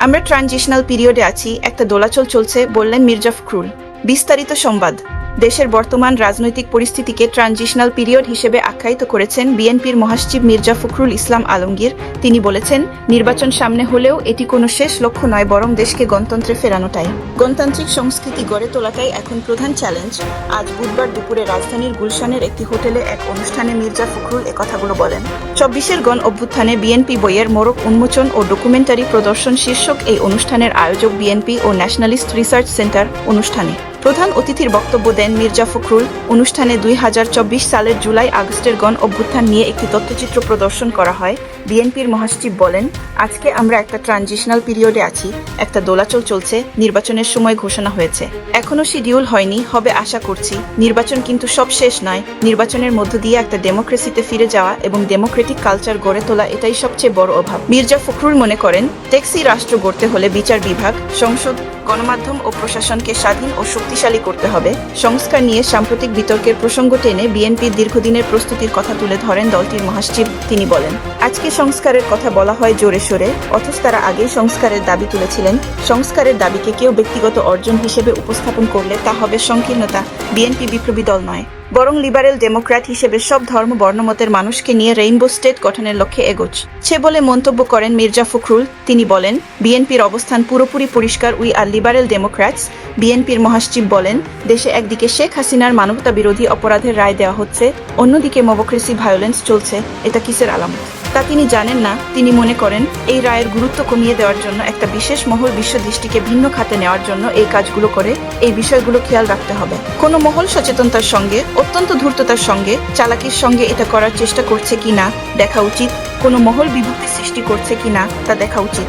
আমরা ট্রানজিশনাল পিরিয়ডে আছি একটা দোলাচল চলছে বললেন মির্জা ফখরুল। বিস্তারিত সংবাদ। দেশের বর্তমান রাজনৈতিক পরিস্থিতিকে ট্রানজিশনাল পিরিয়ড হিসেবে আখ্যায়িত করেছেন বিএনপির মহাসচিব মির্জা ফখরুল ইসলাম আলমগীর। তিনি বলেছেন, নির্বাচন সামনে হলেও এটি কোনো শেষ লক্ষ্য নয়, বরং দেশকে গণতন্ত্রে ফেরানোটাই। গণতান্ত্রিক সংস্কৃতি গড়ে তোলাটাই এখন প্রধান চ্যালেঞ্জ। আজ বুধবার দুপুরে রাজধানীর গুলশানের একটি হোটেলে এক অনুষ্ঠানে মির্জা ফখরুল একথাগুলো বলেন। চব্বিশের গণ অভ্যুত্থানে বিএনপি বইয়ের মোড়ক উন্মোচন ও ডকুমেন্টারি প্রদর্শন শীর্ষক এই অনুষ্ঠানের আয়োজক বিএনপি ও ন্যাশনালিস্ট রিসার্চ সেন্টার অনুষ্ঠানে। প্রধান অতিথির বক্তব্য দেন মির্জা ফখরুল। অনুষ্ঠানে দুই হাজার চব্বিশ সালের জুলাই আগস্টের গণ অভ্যুত্থান নিয়ে একটি তথ্যচিত্র প্রদর্শন করা হয়। বিএনপির মহাসচিব বলেন, আজকে আমরা একটা ট্রানজিশনাল পিরিয়ডে আছি, একটা দোলাচল চলছে, নির্বাচনের সময় ঘোষণা হয়েছে। এখনও শিডিউল হয়নি, হবে আশা করছি। নির্বাচন কিন্তু সব শেষ নয়। নির্বাচনের মধ্য দিয়ে একটা ডেমোক্রেসিতে ফিরে যাওয়া এবং ডেমোক্রেটিক কালচার গড়ে তোলা এটাই সবচেয়ে বড় অভাব। মির্জা ফখরুল মনে করেন, ট্যাক্সি রাষ্ট্র গড়তে হলে বিচার বিভাগ, সংসদ, গণমাধ্যম ও প্রশাসনকে স্বাধীন ও শক্তিশালী করতে হবে। সংস্কার নিয়ে সাম্প্রতিক বিতর্কের প্রসঙ্গ টেনে বিএনপির দীর্ঘদিনের প্রস্তুতির কথা তুলে ধরেন দলটির মহাসচিব, তিনি বলেন, আজকে সংস্কারের কথা বলা হয় জোরে সোরে, অথচ তারা আগেই সংস্কারের দাবি তুলেছিলেন। সংস্কারের দাবিকে কেউ ব্যক্তিগত অর্জন হিসেবে উপস্থাপন করলে তা হবে সংকীর্ণতা। বিএনপি বিপ্লবী দল নয়। বরং লিবারেল ডেমোক্র্যাট হিসেবে সব ধর্ম বর্ণমতের মানুষকে নিয়ে রেইনবো স্টেট গঠনের লক্ষ্যে এগোচ্ছে বলে মন্তব্য করেন মির্জা ফখরুল। তিনি বলেন, বিএনপির অবস্থান পুরোপুরি পরিষ্কার উই আর লিবারেল ডেমোক্র্যাটস। বিএনপির মহাসচিব বলেন, দেশে একদিকে শেখ হাসিনার মানবতা বিরোধী অপরাধের রায় দেওয়া হচ্ছে, অন্যদিকে মবক্রেসি ভায়োলেন্স চলছে, এটা কিসের আলামত? তা তিনি জানেন না, তিনি মনে করেন, এই রায়ের গুরুত্ব কমিয়ে দেওয়ার জন্য একটা বিশেষ মহল বিশ্ব দৃষ্টিকে ভিন্ন খাতে নেওয়ার জন্য এই কাজগুলো করে, এই বিষয়গুলো খেয়াল রাখতে হবে। কোনো মহল সচেতনতার সঙ্গে, অত্যন্ত ধূর্ততার সঙ্গে, চালাকির সঙ্গে এটা করার চেষ্টা করছে কিনা দেখা উচিত, কোনো মহল বিভক্তি সৃষ্টি করছে কিনা তা দেখা উচিত।